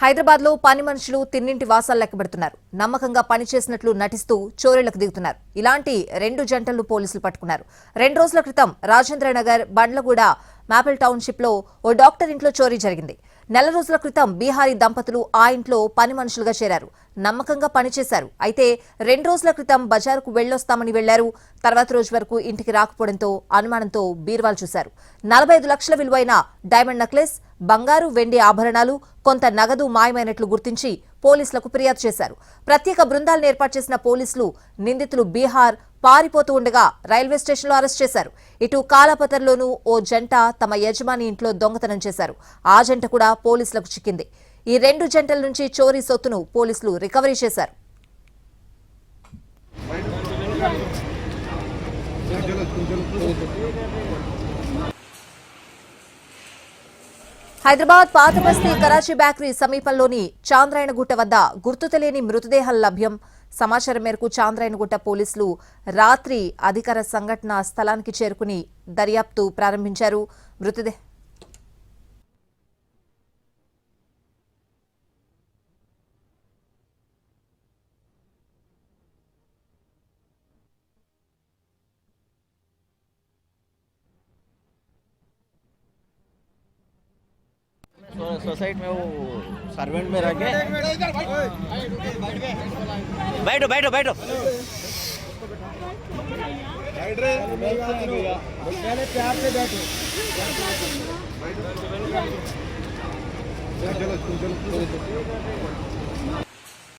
హైదరాబాద్లో పని మనుషులు తిన్నింటి వాసాలు లెక్కబెడుతున్నారు. నమ్మకంగా పనిచేసినట్లు నటిస్తూ చోరీలకు దిగుతున్నారు. ఇలాంటి రెండు జంటలు పోలీసులు పట్టుకున్నారు. రెండు రోజుల క్రితం రాజేంద్ర నగర్ బండ్లగూడ మాపిల్ టౌన్షిప్లో ఓ డాక్టర్ ఇంట్లో చోరీ జరిగింది. నెల రోజుల క్రితం బీహారీ దంపతులు ఆ ఇంట్లో పని మనుషులుగా చేరారు. నమ్మకంగా పనిచేశారు. అయితే రెండు రోజుల క్రితం బజారుకు వెళ్ళొస్తామని వెళ్ళారు. తర్వాత రోజు వరకు ఇంటికి రాకపోవడంతో అనుమానంతో బీర్వాలు చూశారు. నలభై ఐదు లక్షల విలువైన డైమండ్ నెక్లెస్ బంగారు వెండి ఆభరణాలు కొంత నగదు మాయమైనట్లు గుర్తించి పోలీసులకు ఫిర్యాదు చేశారు. ప్రత్యేక బృందాలను ఏర్పాటు చేసిన పోలీసులు నిందితులు బీహార్ పారిపోతూ ఉండగా రైల్వే స్టేషన్లో అరెస్ట్ చేశారు. ఇటు కాలాపతర్లోనూ ఓ జంట తమ యజమాని ఇంట్లో దొంగతనం చేశారు. ఆ జంట కూడా పోలీసులకు చిక్కింది. ఈ రెండు జంటల నుంచి చోరీ సొత్తును పోలీసులు రికవరీ చేశారు. హైదరాబాద్ పాత బస్తీ కరాచీ బేకరీ సమీపంలోని చాంద్రాయణగుట్ట వద్ద గుర్తు తెలియని మృతదేహం లభ్యం. సమాచారం మేరకు చాంద్రాయణగుట్ట పోలీసులు రాత్రి అధికార సంఘటన స్థలానికి చేరుకుని దర్యాప్తు ప్రారంభించారు. మృతదేహ सोसाइटी में वो सर्वेंट में के बैठो बैठो बैठो। चलो